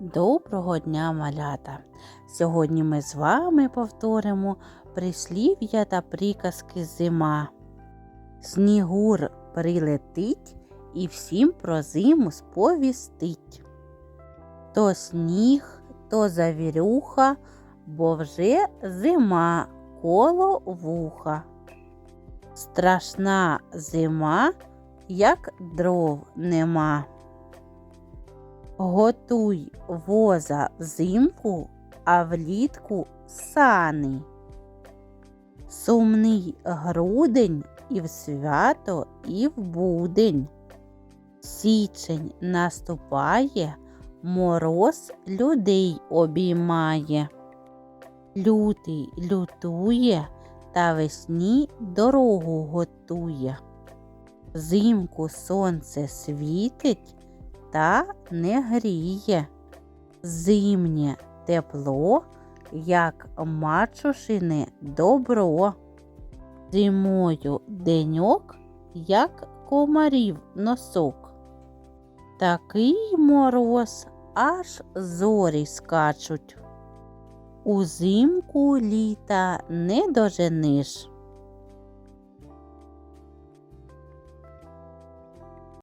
Доброго дня, малята! Сьогодні ми з вами повторимо прислів'я та приказки зима. Снігур прилетить і всім про зиму сповістить. То сніг, то завірюха, бо вже зима коло вуха. Страшна зима, як дров нема. Готуй воза взимку, а влітку сани. Сумний грудень і в свято, і в будень. Січень наступає, мороз людей обіймає. Лютий лютує та весні дорогу готує. Взимку сонце світить та не гріє. Зимнє тепло, як мачушине добро. Зимою деньок, як комарів носок. Такий мороз аж зорі скачуть. Узимку літа не дожениш.